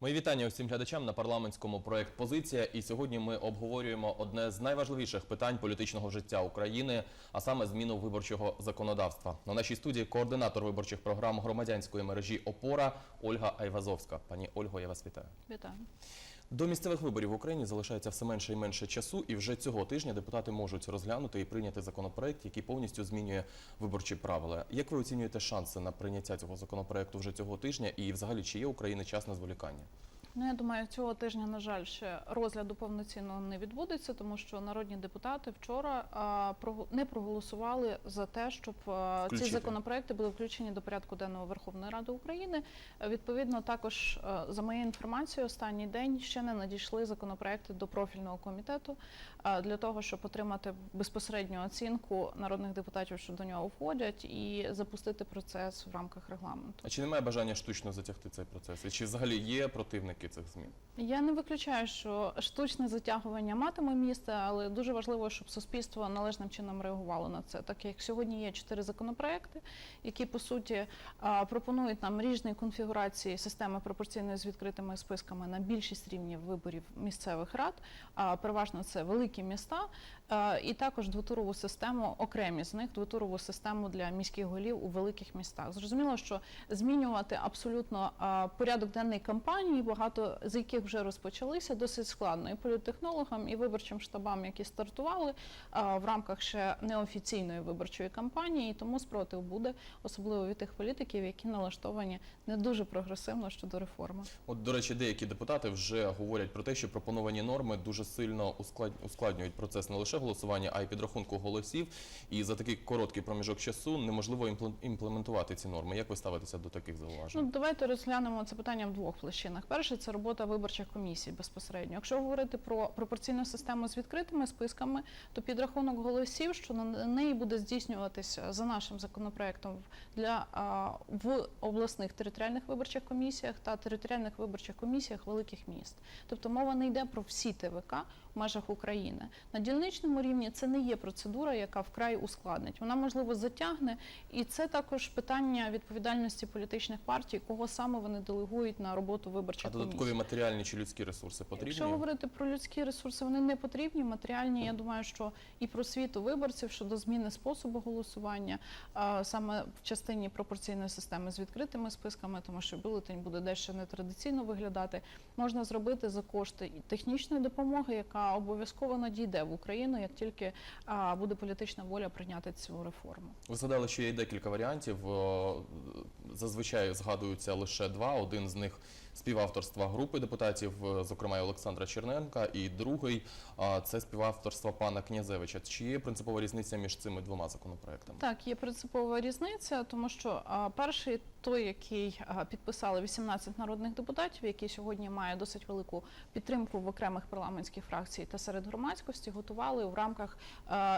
Мої вітання усім глядачам на парламентському проект Позиція. І сьогодні ми обговорюємо одне з найважливіших питань політичного життя України, а саме зміну виборчого законодавства. На нашій студії координатор виборчих програм громадянської мережі Опора Ольга Айвазовська. Пані Ольго, я вас вітаю. Вітаю. До місцевих виборів в Україні залишається все менше і менше часу, і вже цього тижня депутати можуть розглянути і прийняти законопроект, який повністю змінює виборчі правила. Як ви оцінюєте шанси на прийняття цього законопроекту вже цього тижня? І взагалі чи є України час на зволікання? Ну я думаю, цього тижня, на жаль, ще розгляду повноцінного не відбудеться, тому що народні депутати вчора а, не проголосували за те, щоб а, ці законопроекти були включені до порядку денного Верховної Ради України. Відповідно, також за моєю інформацією, останній день ще не надійшли законопроекти до профільного комітету а, для того, щоб отримати безпосередню оцінку народних депутатів, що до нього входять, і запустити процес в рамках регламенту. А чи немає бажання штучно затягти цей процес? І чи взагалі є противники цих змін? Я не виключаю, що штучне затягування матиме місце, але дуже важливо, щоб суспільство належним чином реагувало на це. Так як сьогодні є чотири законопроекти, які по суті пропонують нам різні конфігурації системи пропорційної з відкритими списками на більшість рівнів виборів місцевих рад. А переважно це великі міста, і також двотурову систему, окремі з них двотурову систему для міських голів у великих містах. Зрозуміло, що змінювати абсолютно порядок денний кампанії, багато з яких вже розпочалися, досить складно і політтехнологам, і виборчим штабам, які стартували а, в рамках ще неофіційної виборчої кампанії. І тому спротив буде, особливо від тих політиків, які налаштовані не дуже прогресивно щодо реформи. От, до речі, деякі депутати вже говорять про те, що пропоновані норми дуже сильно усклад- ускладнюють процес не лише голосування, а й підрахунку голосів. І за такий короткий проміжок часу неможливо імпле- імплементувати ці норми. Як ви ставитеся до таких зауважень? Ну, давайте розглянемо це питання в двох площинах. Перше це робота виборчих комісій безпосередньо. Якщо говорити про пропорційну систему з відкритими списками, то підрахунок голосів, що на неї буде здійснюватися за нашим законопроектом для в обласних територіальних виборчих комісіях та територіальних виборчих комісіях великих міст. Тобто мова не йде про всі ТВК межах України. На дільничному рівні це не є процедура, яка вкрай ускладнить. Вона можливо затягне, і це також питання відповідальності політичних партій, кого саме вони делегують на роботу А додаткові комісій. матеріальні чи людські ресурси потрібні? Якщо говорити про людські ресурси, вони не потрібні. Матеріальні, я думаю, що і просвіту виборців щодо зміни способу голосування, саме в частині пропорційної системи з відкритими списками, тому що бюлетень буде дещо нетрадиційно виглядати, можна зробити за кошти і технічної допомоги, яка обов'язково надійде в Україну, як тільки буде політична воля прийняти цю реформу. Ви згадали, що є декілька варіантів. Зазвичай згадуються лише два. Один з них співавторства групи депутатів, е, зокрема Олександра Черненка, і другий це співавторства пана Князевича. Чи є принципова різниця між цими двома законопроектами? Так, є принципова різниця, тому що перший той, який підписали 18 народних депутатів, який сьогодні має досить велику підтримку в окремих парламентських фракцій та серед громадськості, готували в рамках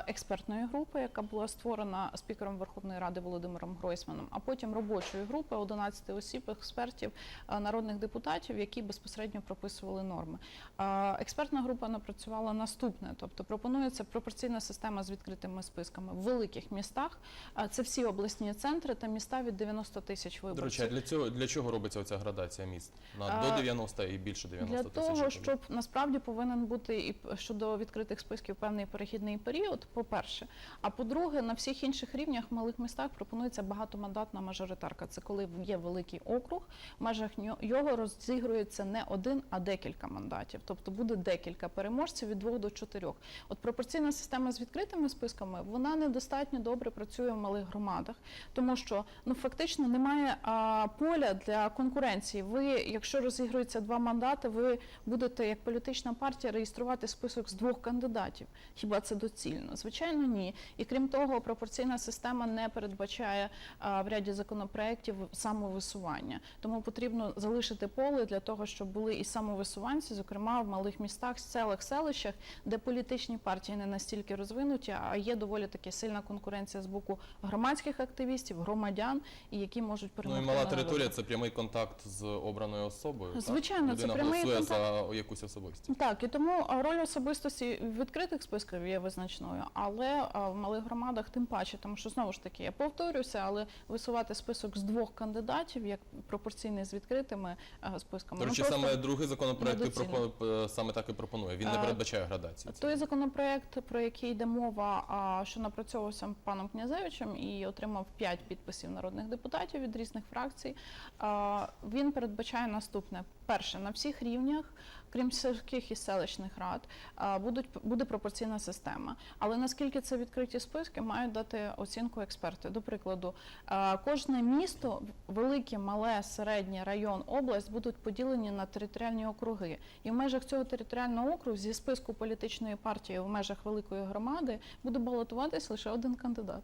експертної групи, яка була створена спікером Верховної Ради Володимиром Гройсманом, а потім робочої групи 11 осіб, експертів народних депутатів, які безпосередньо прописували норми. Експертна група напрацювала наступне, тобто пропонується пропорційна система з відкритими списками в великих містах. Це всі обласні центри та міста від 90 тисяч До речі, а для цього для чого робиться оця градація міст на А, до 90 і більше 90 Для тисяч? того, щоб насправді повинен бути і щодо відкритих списків певний перехідний період, по-перше. А по-друге, на всіх інших рівнях в малих містах пропонується багатомандатна мажоритарка. Це коли є великий округ, в межах його розігрується не один, а декілька мандатів. Тобто буде декілька переможців від двох до чотирьох. От пропорційна система з відкритими списками вона недостатньо добре працює в малих громадах, тому що ну фактично немає а, поля для конкуренції. Ви, якщо розігрується два мандати, ви будете як політична партія реєструвати список з двох кандидатів. Хіба це доцільно? Звичайно, ні. І крім того, пропорційна система не передбачає а, в ряді законопроєктів самовисування. Тому потрібно залишити поле для того, щоб були і самовисуванці, зокрема в малих містах, селах, селищах, де політичні партії не настільки розвинуті, а є доволі таки сильна конкуренція з боку громадських активістів, громадян, і які можуть Ну і перемогти. мала територія це прямий контакт з обраною особою. так? Звичайно, це Людина прямий голосує за якусь особистість. Так, і тому а, роль особистості в відкритих списках є визначною, але а, в малих громадах тим паче, тому що знову ж таки я повторюся, але висувати список з двох кандидатів як пропорційний з відкритими списками. До Ну, речі, просто- саме другий законопроект і недоцільно. пропо- е, саме так і пропонує. Він не передбачає градації. Той законопроект, про який йде мова, а, що напрацьовувався паном Князевичем і отримав 5 підписів народних депутатів від різних фракцій, він передбачає наступне: перше, на всіх рівнях, крім сільських і селищних рад, будуть буде пропорційна система. Але наскільки це відкриті списки, мають дати оцінку експерти. До прикладу, кожне місто, велике, мале, середнє, район, область будуть поділені на територіальні округи. І в межах цього територіального округу зі списку політичної партії в межах великої громади буде балотуватись лише один кандидат.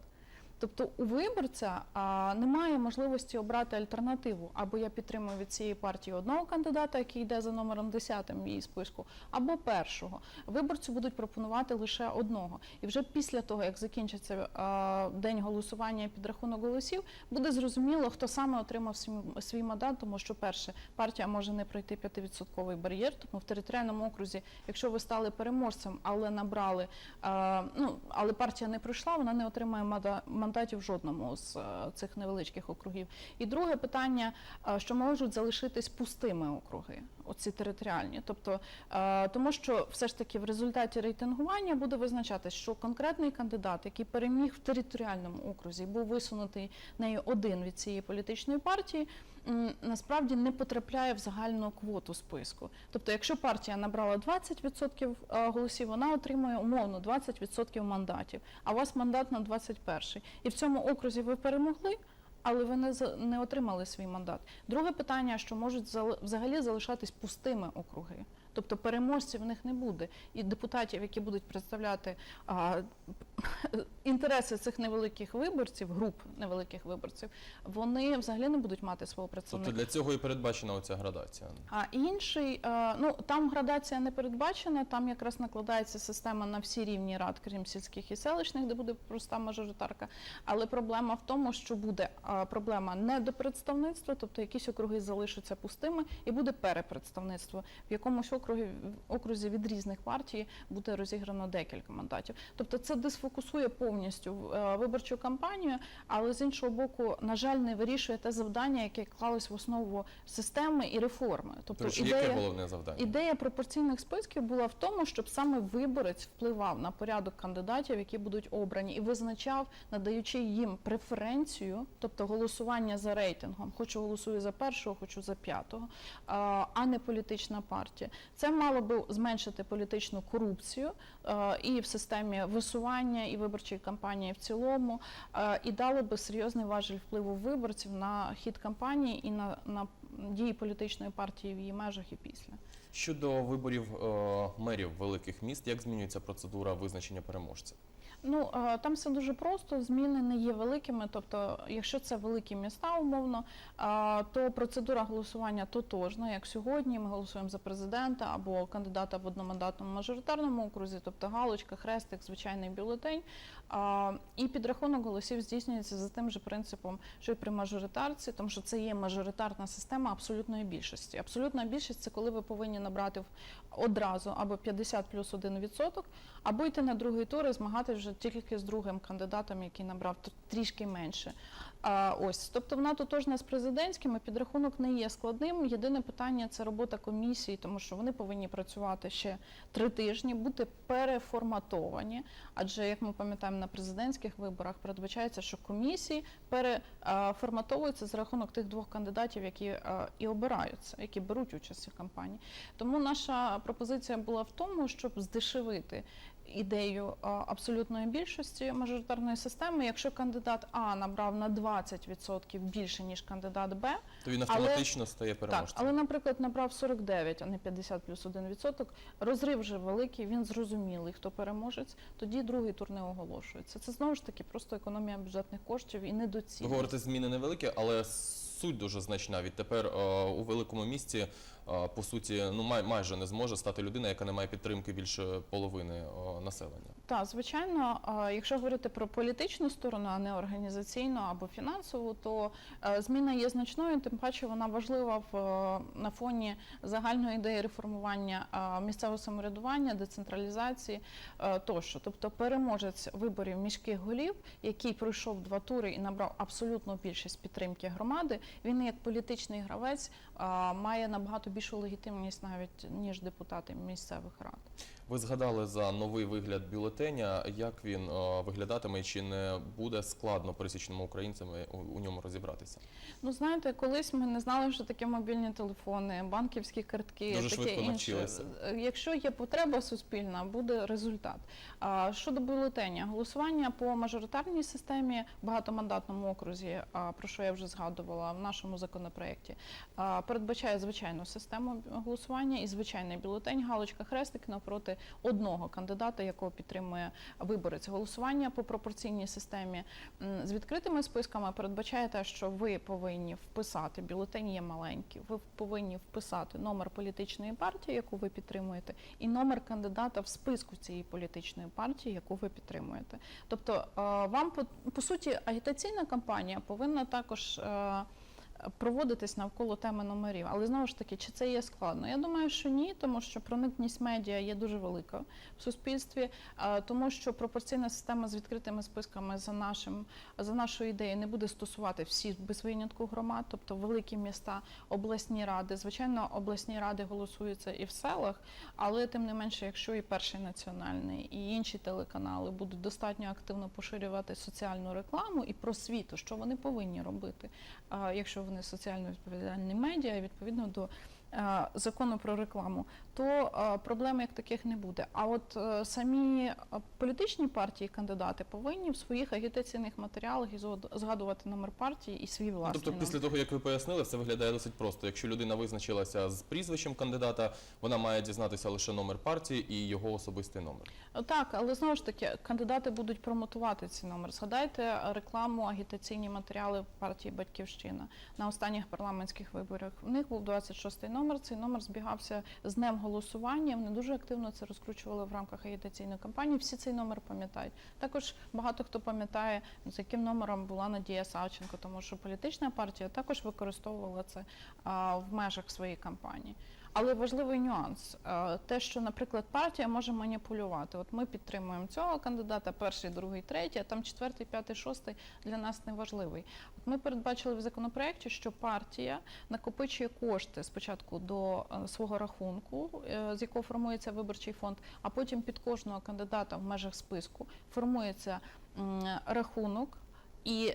Тобто у виборця а, немає можливості обрати альтернативу. Або я підтримую від цієї партії одного кандидата, який йде за номером 10 в її списку, або першого. Виборцю будуть пропонувати лише одного. І вже після того, як закінчиться а, день голосування і підрахунок голосів, буде зрозуміло, хто саме отримав свій, свій мандат, тому що перше партія може не пройти 5% бар'єр, тому в територіальному окрузі, якщо ви стали переможцем, але набрали, е, ну але партія не пройшла, вона не отримає мада- мандатів в жодному з е, цих невеличких округів. І друге питання, е, що можуть залишитись пустими округи, оці територіальні, тобто е, тому, що все ж таки в результаті рейтингування буде визначатись, що конкретний кандидат, який переміг в територіальному окрузі, був висунутий нею один від цієї політичної партії. Насправді не потрапляє в загальну квоту списку. Тобто, якщо партія набрала 20% е, голосів, вона отримує умовно 20% мандатів, а у вас мандат на 21. І в цьому окрузі ви перемогли, але ви не, не отримали свій мандат. Друге питання, що можуть взагалі залишатись пустими округи. Тобто переможців в них не буде. І депутатів, які будуть представляти а, інтереси цих невеликих виборців, груп невеликих виборців, вони взагалі не будуть мати свого представника. Тобто для цього і передбачена оця градація. А інший, е, ну там градація не передбачена, там якраз накладається система на всі рівні рад, крім сільських і селищних, де буде проста мажоритарка. Але проблема в тому, що буде е, проблема не до представництва, тобто якісь округи залишаться пустими, і буде перепредставництво. В якомусь округі, окрузі від різних партій буде розіграно декілька мандатів. Тобто це дисфокусує повністю е, виборчу кампанію, але з іншого боку, на жаль, не вирішує те завдання, яке клалось в основу системи і реформи. Тобто Тож ідея, яке головне завдання? ідея пропорційних списків була в тому, щоб саме виборець впливав на порядок кандидатів, які будуть обрані, і визначав, надаючи їм преференцію, тобто голосування за рейтингом. Хочу голосую за першого, хочу за п'ятого, а а не політична партія. Це мало би зменшити політичну корупцію е, і в системі висування і виборчої кампанії в цілому, е, і дало би серйозний важель впливу виборців на хід кампанії і на, на дії політичної партії в її межах і після. Щодо виборів е, мерів великих міст, як змінюється процедура визначення переможця? Ну е, там все дуже просто. Зміни не є великими. Тобто, якщо це великі міста, умовно, то процедура голосування тотожна, як сьогодні. Ми голосуємо за президента або кандидата в одномандатному мажоритарному окрузі, тобто галочка, хрестик, звичайний бюлетень. І підрахунок голосів здійснюється за тим же принципом, що і при мажоритарці, тому що це є мажоритарна система абсолютної більшості. Абсолютна більшість це коли ви повинні набрати одразу або 50 плюс 1 відсоток, або йти на другий тур і змагатися вже тільки з другим кандидатом, який набрав трішки менше. Ось, тобто вона тотожна з президентськими, підрахунок не є складним. Єдине питання це робота комісії, тому що вони повинні працювати ще три тижні, бути переформатовані. Адже, як ми пам'ятаємо, на президентських виборах передбачається, що комісії переформатовуються за рахунок тих двох кандидатів, які е, і обираються, які беруть участь в кампанії. Тому наша пропозиція була в тому, щоб здешевити ідею е, абсолютної більшості мажоритарної системи. Якщо кандидат А набрав на 20% більше ніж кандидат Б, То він Але- автоматично стає так, переможцем. але, наприклад, набрав 49, а не 50 плюс 1 відсоток. Розрив вже великий, він зрозумілий, хто переможець. Тоді другий тур не оголошується. Це знову ж таки просто економія бюджетних коштів і Ви говорите, зміни невеликі, але суть дуже значна. Відтепер е, у великому місті, е, по суті, ну май, майже не зможе стати людина, яка не має підтримки більше половини е, населення. Так, звичайно, якщо говорити про політичну сторону, а не організаційну або фінансову, то зміна є значною, тим паче вона важлива в на фоні загальної ідеї реформування місцевого самоврядування, децентралізації тощо. Тобто переможець виборів міських голів, який пройшов два тури і набрав абсолютну більшість підтримки громади, він як політичний гравець має набагато більшу легітимність навіть ніж депутати місцевих рад. Ви згадали за новий вигляд бюлетеня. Як він виглядатиме чи не буде складно пересічному українцям у, ньому розібратися? Ну знаєте, колись ми не знали, що таке мобільні телефони, банківські картки, Дуже таке швидко інше. навчилися. Якщо є потреба суспільна, буде результат. А щодо бюлетеня, голосування по мажоритарній системі багатомандатному окрузі, про що я вже згадувала в нашому законопроєкті, передбачає звичайну систему голосування і звичайний бюлетень, галочка хрестик навпроти одного кандидата, якого підтримує виборець. Голосування по пропорційній системі з відкритими списками передбачає те, що ви повинні вписати бюлетені є маленькі. Ви повинні вписати номер політичної партії, яку ви підтримуєте, і номер кандидата в списку цієї політичної партії, яку ви підтримуєте. Тобто, е, вам по, по суті агітаційна кампанія повинна також. Проводитись навколо теми номерів, але знову ж таки, чи це є складно? Я думаю, що ні, тому що проникність медіа є дуже велика в суспільстві, тому що пропорційна система з відкритими списками за нашим за нашою ідеєю не буде стосувати всіх без винятку громад, тобто великі міста, обласні ради. Звичайно, обласні ради голосуються і в селах, але тим не менше, якщо і перший національний, і інші телеканали будуть достатньо активно поширювати соціальну рекламу і просвіту, що вони повинні робити, якщо вони соціально відповідальні медіа, відповідно до закону про рекламу, то е, проблем як таких не буде. А от е, самі е, політичні партії, кандидати повинні в своїх агітаційних матеріалах згадувати номер партії і свій власний Тобто, номер. після того, як ви пояснили, все виглядає досить просто. Якщо людина визначилася з прізвищем кандидата, вона має дізнатися лише номер партії і його особистий номер. Так, але знову ж таки, кандидати будуть промотувати ці номер. Згадайте е, рекламу, агітаційні матеріали партії Батьківщина на останніх парламентських виборах. У них був 26-й номер. Цей номер збігався з днем голосування. Вони дуже активно це розкручували в рамках агітаційної кампанії. Всі цей номер пам'ятають. Також багато хто пам'ятає, з яким номером була Надія Савченко, тому що політична партія також використовувала це в межах своєї кампанії. Але важливий нюанс, е, те, що, наприклад, партія може маніпулювати. От ми підтримуємо цього кандидата, перший, другий, третій, а там четвертий, п'ятий, шостий для нас не важливий. От ми передбачили в законопроекті, що партія накопичує кошти спочатку до е, свого рахунку, е, з якого формується виборчий фонд, а потім під кожного кандидата в межах списку формується рахунок. І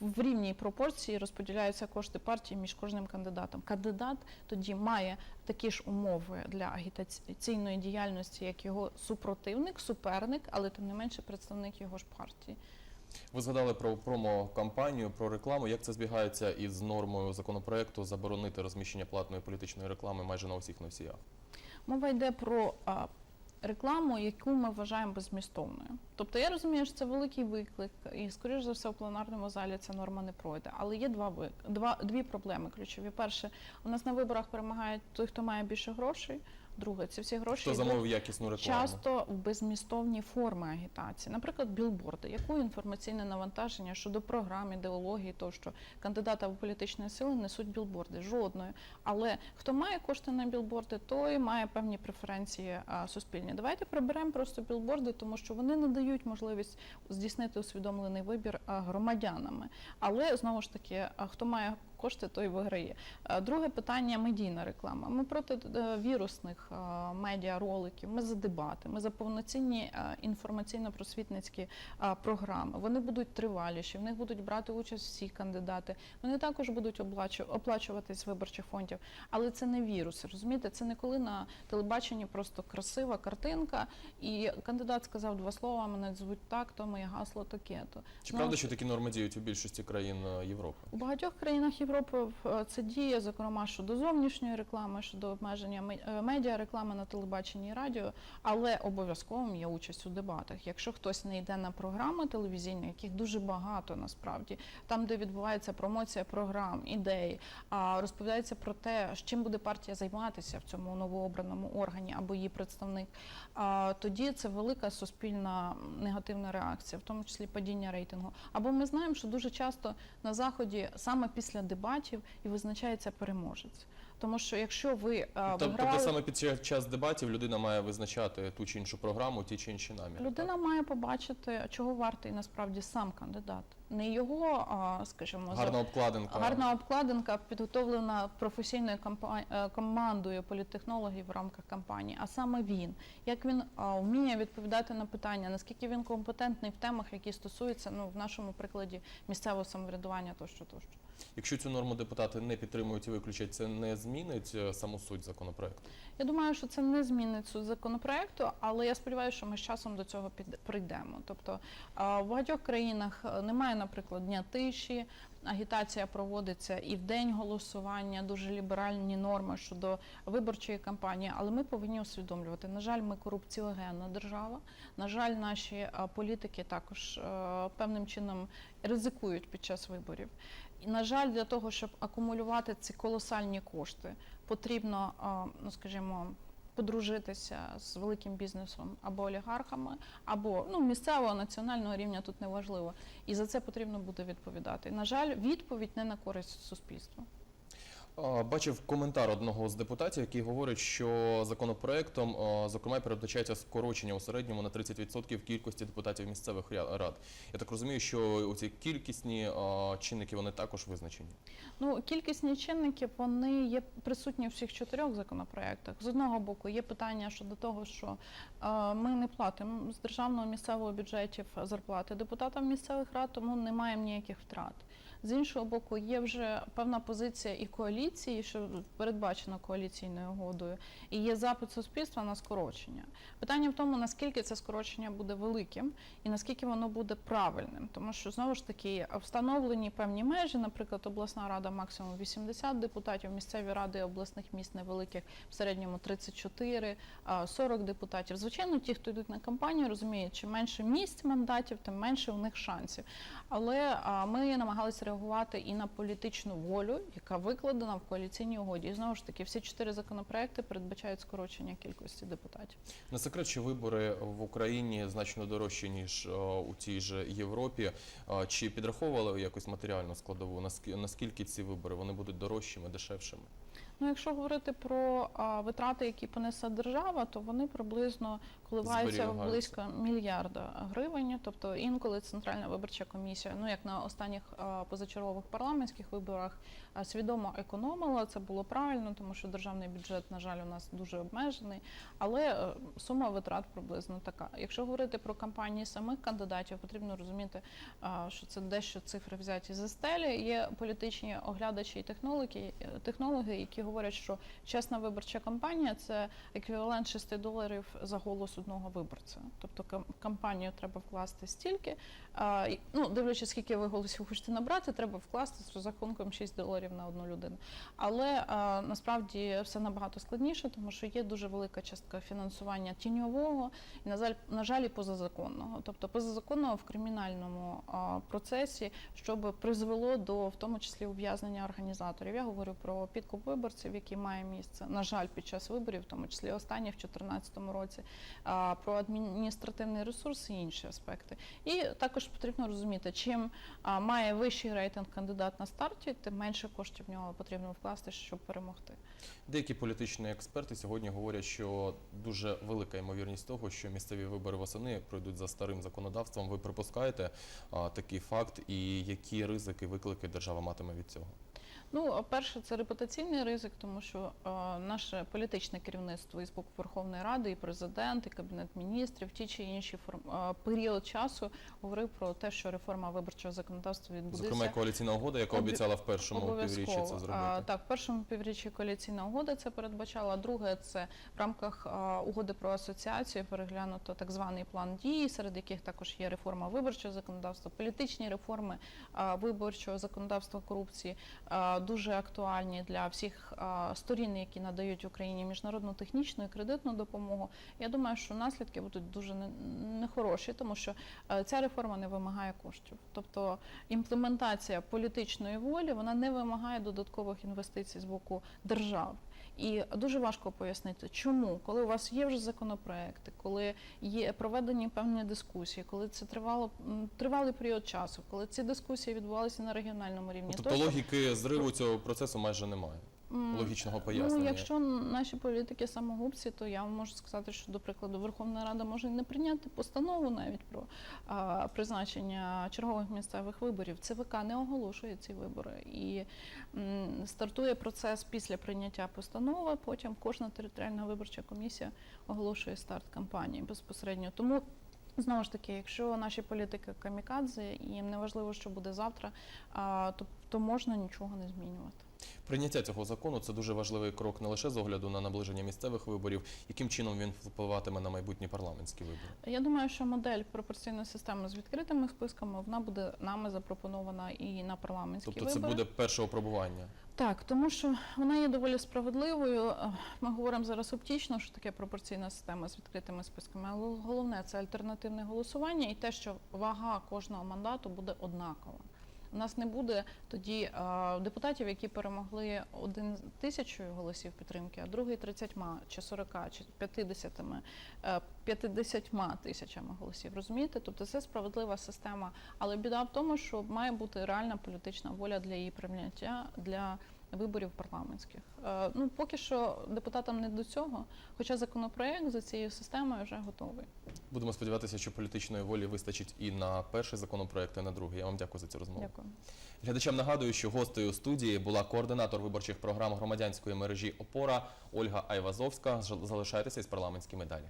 в- рівній пропорції розподіляються кошти партії між кожним кандидатом. Кандидат тоді має такі ж умови для агітаційної діяльності, як його супротивник, суперник, але тим не менше представник його ж партії. Ви згадали про промо-кампанію, про рекламу. Як це збігається із нормою законопроекту заборонити розміщення платної політичної реклами майже на усіх носіях? Мова йде про рекламу, яку ми вважаємо безмістовною. Тобто я розумію, що це великий виклик, і скоріш за все в пленарному залі ця норма не пройде. Але є два два дві проблеми ключові. Перше, у нас на виборах перемагають той, хто має більше грошей. Друге, це всі гроші Хто замовив якісну рекламу? часто в безмістовні форми агітації, наприклад, білборди, яку інформаційне навантаження щодо програм, ідеології, тощо кандидата в політичної сили несуть білборди. Жодної. Але хто має кошти на білборди, той має певні преференції а, суспільні. Давайте приберемо просто білборди, тому що вони не дають можливість здійснити усвідомлений вибір а, громадянами. Але знову ж таки, а, хто має кошти, той виграє. Друге питання медійна реклама. Ми проти е, вірусних е, медіароликів, ми за дебати, ми за повноцінні е, інформаційно-просвітницькі е, програми. Вони будуть триваліші, в них будуть брати участь всі кандидати. Вони також будуть оплачуватись з виборчих фондів. Але це не віруси. Розумієте, це не коли на телебаченні просто красива картинка, і кандидат сказав два слова, мене звуть так, то моє гасло таке. То Чи правда, що такі норми діють у більшості країн е, Європи? у багатьох країнах Європи е, це діє, зокрема щодо зовнішньої реклами, щодо обмеження е, медіа реклами на телебаченні і радіо, але обов'язковим є участь у дебатах. Якщо хтось не йде на програми телевізійні, яких дуже багато насправді, там, де відбувається промоція програм, ідей, розповідається про те, з чим буде партія займатися в цьому новообраному органі або її представник, тоді це велика суспільна негативна реакція, в тому числі падіння рейтингу. Або ми знаємо, що дуже часто на заході саме після дебатів і визначається переможець. Тому що якщо ви е, Тобто, виграли, саме під час дебатів людина має визначати ту чи іншу програму, ті чи інші наміри. людина має побачити, чого вартий насправді сам кандидат. не його, а, скажімо, за- Гарна обкладинка. Гарна обкладинка підготовлена професійною компа- е, командою політтехнологів в рамках кампанії, а саме він, як він а, вміє відповідати на питання, наскільки він компетентний в темах, які стосуються ну в нашому прикладі місцевого самоврядування, тощо тощо. Якщо цю норму депутати не підтримують і виключать, це не змінить е, саму суть законопроекту. Я думаю, що це не змінить суть законопроекту, але я сподіваюся, що ми з часом до цього під- прийдемо. Тобто в багатьох країнах е, немає, наприклад, дня тиші. Агітація проводиться і в день голосування, дуже ліберальні норми щодо виборчої кампанії. Але ми повинні усвідомлювати. На жаль, ми корупціогенна держава. На жаль, наші е, політики також певним чином ризикують під час виборів. І на жаль, для того, щоб акумулювати ці колосальні кошти, потрібно, ну скажімо, подружитися з великим бізнесом або олігархами, або ну місцевого національного рівня тут неважливо. І за це потрібно буде відповідати. На жаль, відповідь не на користь суспільства. Бачив коментар одного з депутатів, який говорить, що законопроектом, зокрема, передбачається скорочення у середньому на 30% кількості депутатів місцевих рад. Я так розумію, що ці кількісні чинники вони також визначені. Ну, кількісні чинники вони є присутні у всіх чотирьох законопроєктах. З одного боку, є питання щодо того, що ми не платимо з державного місцевого бюджетів зарплати депутатам місцевих рад, тому не маємо ніяких втрат. З іншого боку, є вже певна позиція і коаліції, що передбачено коаліційною угодою, і є запит суспільства на скорочення. Питання в тому, наскільки це скорочення буде великим і наскільки воно буде правильним, тому що знову ж таки встановлені певні межі, наприклад, обласна рада максимум 80 депутатів, місцеві ради обласних міст невеликих в середньому 34, 40 депутатів. Звичайно, ті, хто йдуть на кампанію, розуміють, чим менше місць мандатів, тим менше у них шансів. Але ми намагалися реагувати і на політичну волю, яка викладена в коаліційній угоді. І знову ж таки, всі чотири законопроекти передбачають скорочення кількості депутатів. Не секрет, що вибори в Україні значно дорожчі ніж у тій же Європі. Чи підраховували якось матеріальну складову? Наскі- Наскільки ці вибори вони будуть дорожчими, дешевшими? Ну, якщо говорити про а, витрати, які понесе держава, то вони приблизно коливаються Зберігаються. близько мільярда гривень. Тобто інколи центральна виборча комісія, ну як на останніх а, позачергових парламентських виборах, а, свідомо економила. Це було правильно, тому що державний бюджет, на жаль, у нас дуже обмежений. Але е, сума витрат приблизно така. Якщо говорити про кампанії самих кандидатів, потрібно розуміти, а, що це дещо цифри взяті зі стелі. Є політичні оглядачі і технологи, технологи, які говорять, що чесна виборча кампанія це еквівалент 6 доларів за голос одного виборця. Тобто кам- кампанію треба вкласти стільки. Ну, дивлячись, скільки ви голосів хочете набрати, треба вкласти з розрахунком 6 доларів на одну людину. Але насправді все набагато складніше, тому що є дуже велика частка фінансування тіньового і на жаль, на жаль, і позазаконного. Тобто позазаконного в кримінальному процесі, щоб призвело до в тому числі ув'язнення організаторів. Я говорю про підкуп виборців, який має місце, на жаль, під час виборів, в тому числі останнє в 2014 році, про адміністративний ресурс і інші аспекти. І також потрібно розуміти, чим має вищий рейтинг кандидат на старті, тим менше коштів в нього потрібно вкласти, щоб перемогти. Деякі політичні експерти сьогодні говорять, що дуже велика ймовірність того, що місцеві вибори восени пройдуть за старим законодавством. Ви припускаєте а, такий факт, і які ризики, виклики держава матиме від цього? Ну, перше, це репутаційний ризик, тому що е, наше політичне керівництво із боку Верховної Ради, і президент, і кабінет міністрів, ті чи інші форм е, період часу говорив про те, що реформа виборчого законодавства відбудеться. Зокрема, коаліційна угода, яка обіцяла в першому півріччі це зробити. А, так, в першому півріччі коаліційна угода це передбачала. Друге, це в рамках а, угоди про асоціацію переглянуто так званий план дій, серед яких також є реформа виборчого законодавства, політичні реформи а, виборчого законодавства корупції а, дуже актуальні для всіх сторін, які надають Україні міжнародну технічну і кредитну допомогу. Я думаю, що наслідки будуть дуже не- нехороші, тому що е, ця реформа не вимагає коштів. Тобто імплементація політичної волі вона не вимагає додаткових інвестицій з боку держав. І дуже важко пояснити, чому, коли у вас є вже законопроекти, коли є проведені певні дискусії, коли це тривало тривалий період часу, коли ці дискусії відбувалися на регіональному рівні. Тобто логіки зриву цього процесу майже немає. Логічного пояснення. Ну, якщо наші політики самогубці, то я вам можу сказати, що, до прикладу, Верховна Рада може не прийняти постанову навіть про а, призначення чергових місцевих виборів. ЦВК не оголошує ці вибори і м, стартує процес після прийняття постанови. Потім кожна територіальна виборча комісія оголошує старт кампанії безпосередньо. Тому. Знову ж таки, якщо наші політики камікадзе, і їм не важливо, що буде завтра, то, то можна нічого не змінювати. Прийняття цього закону це дуже важливий крок не лише з огляду на наближення місцевих виборів, яким чином він впливатиме на майбутні парламентські вибори. Я думаю, що модель пропорційної системи з відкритими списками вона буде нами запропонована і на парламентські Тобто це буде перше опробування. Так, тому що вона є доволі справедливою. Ми говоримо зараз оптично, що таке пропорційна система з відкритими списками. Але головне це альтернативне голосування і те, що вага кожного мандату буде однакова. У нас не буде тоді е, депутатів, які перемогли один тисячою голосів підтримки, а другий 30 чи 40, чи 50, п'ятдесятьма 50 тисячами голосів. Розумієте? Тобто це справедлива система. Але біда в тому, що має бути реальна політична воля для її прийняття для виборів парламентських. Е, Ну поки що депутатам не до цього, хоча законопроект за цією системою вже готовий. Будемо сподіватися, що політичної волі вистачить і на перший законопроект, і на другий. Я вам дякую за цю розмову. Дякую. Глядачам нагадую, що гостею студії була координатор виборчих програм громадянської мережі Опора Ольга Айвазовська. Залишайтеся із парламентськими далі.